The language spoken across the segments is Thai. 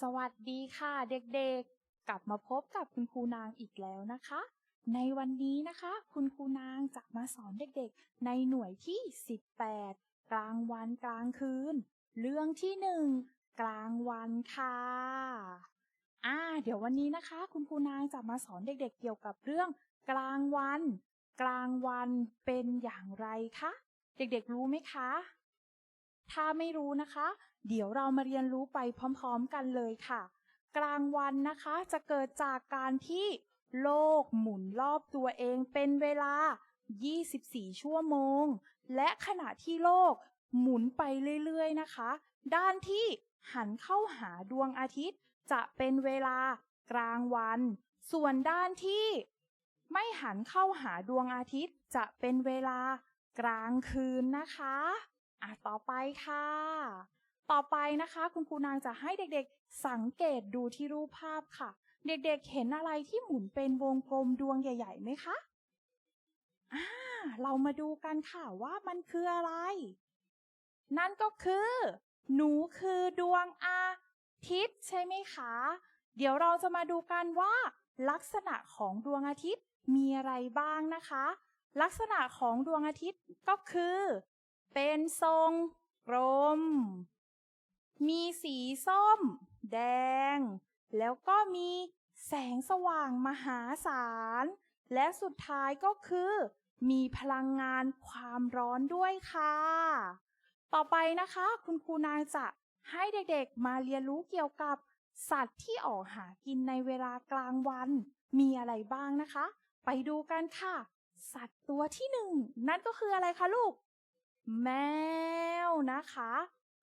สวัสดีค่ะเด็กๆ กลับมาพบกับคุณครูนางอีกแล้วนะคะ ในวันนี้นะคะ คุณครูนางจะมาสอนเด็กๆ ในหน่วยที่ 18 กลางวันกลางคืน เรื่องที่หนึ่งกลางวันค่ะอ่าเดี๋ยววันนี้นะคะ คุณครูนางจะมาสอนเด็กๆ เกี่ยวกับเรื่อง กลางวัน กลางวันเป็นอย่างไรคะเด็กๆรู้ไหมคะ ถ้าไม่รู้นะคะ เดี๋ยวเรามาเรียนรู้ไปพร้อมๆกันเลยค่ะ กลางวันนะคะจะเกิดจากการที่โลกหมุนรอบตัวเองเป็นเวลา 24 ชั่วโมง และขณะที่โลกหมุนไปเรื่อยๆนะคะ ด้านที่หันเข้าหาดวงอาทิตย์ จะเป็นเวลากลางวัน ส่วนด้านที่ไม่หันเข้าหาดวงอาทิตย์จะเป็นเวลากลางคืนนะคะ อะต่อไปค่ะ ต่อไปนะคะ คุณครูนางจะให้เด็กๆ สังเกตดูที่รูปภาพค่ะ เด็กๆ เห็นอะไรที่หมุนเป็นวงกลมดวงใหญ่ๆไหมคะอ่าเรามาดูกันค่ะว่ามันคืออะไร นั่นก็คือ หนูคือดวงอาทิตย์ใช่ไหมคะ เดี๋ยวเราจะมาดูกันว่า ลักษณะของดวงอาทิตย์มีอะไรบ้างนะคะ ลักษณะของดวงอาทิตย์ก็คือ เป็นทรงกลม มีสีส้ม แดง แล้วก็มีแสงสว่างมหาศาล และสุดท้ายก็คือ มีพลังงานความร้อนด้วยค่ะ ต่อไปนะคะ คุณครูนางจะให้เด็กๆมาเรียนรู้เกี่ยวกับ สัตว์ที่ออกหากินในเวลากลางวัน มีอะไรบ้างนะคะ ไปดูกันค่ะ สัตว์ตัวที่หนึ่งนั่นก็คืออะไรคะลูก แมวนะคะ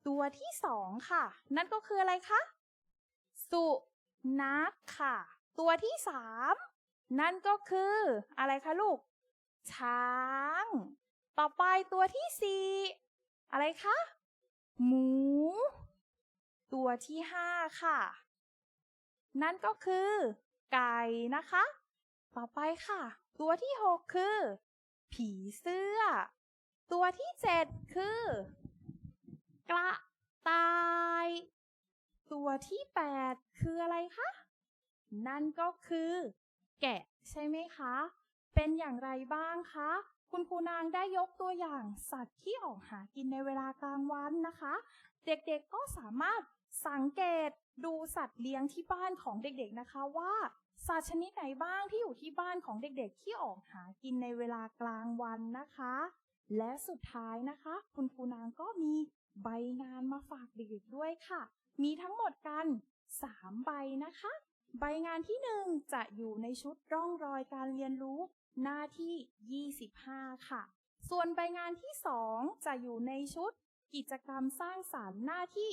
ตัวที่สองค่ะ นั่นก็คืออะไรคะ สุนัขค่ะ ตัวที่สามนั่นก็คืออะไรคะลูก ช้าง ต่อไปตัวที่สี่อะไรคะ หมู ตัวที่ห้าค่ะ นั่นก็คือ ไก่นะคะ ต่อไปค่ะ ตัวที่หกคือ ผีเสื้อ ตัวที่เจ็ดคือ กระต่าย ตัวที่แปดคืออะไรคะ นั่นก็คือ แกะใช่ไหมคะ เป็นอย่างไรบ้างคะ คุณครูนางได้ยกตัวอย่างสัตว์ที่ออกหากินในเวลากลางวันนะคะ เด็กๆก็สามารถสังเกตดูสัตว์เลี้ยงที่บ้านของเด็กๆนะคะว่าสัตว์ชนิดไหนบ้างที่อยู่ที่บ้านของเด็กๆ ที่ออกหากินในเวลากลางวันนะคะ และสุดท้ายนะคะ คุณครูนางก็มีใบงานมาฝากเด็กๆด้วยค่ะ มีทั้งหมดกัน 3 ใบนะคะ ใบงานที่ 1 จะอยู่ในชุดร่องรอยการเรียนรู้ หน้าที่ 25 ค่ะ ส่วนใบงานที่ 2 จะอยู่ในชุด กิจกรรมสร้างสารรค์หน้าที่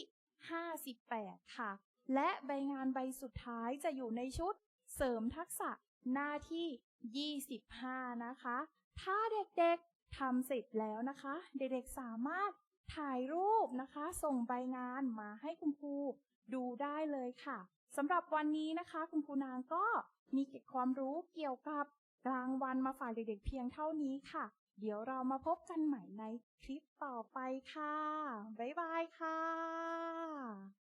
58 ค่ะ และใบงานใบสุดท้ายจะอยู่ในชุด เสริมทักษะหน้าที่ 25 นะคะ ถ้าเด็กๆ ทำเสร็จแล้วนะคะ เด็กๆสามารถถ่ายรูปนะคะ ส่งใบงานมาให้คุณครูดูได้เลยค่ะสำหรับวันนี้นะคะ คุณครูนางก็มีเก็บความรู้เกี่ยวกับกลางวันมาฝากเด็กๆเพียงเท่านี้ค่ะ เดี๋ยวเรามาพบกันใหม่ในคลิปต่อไปค่ะ บ๊ายบายค่ะ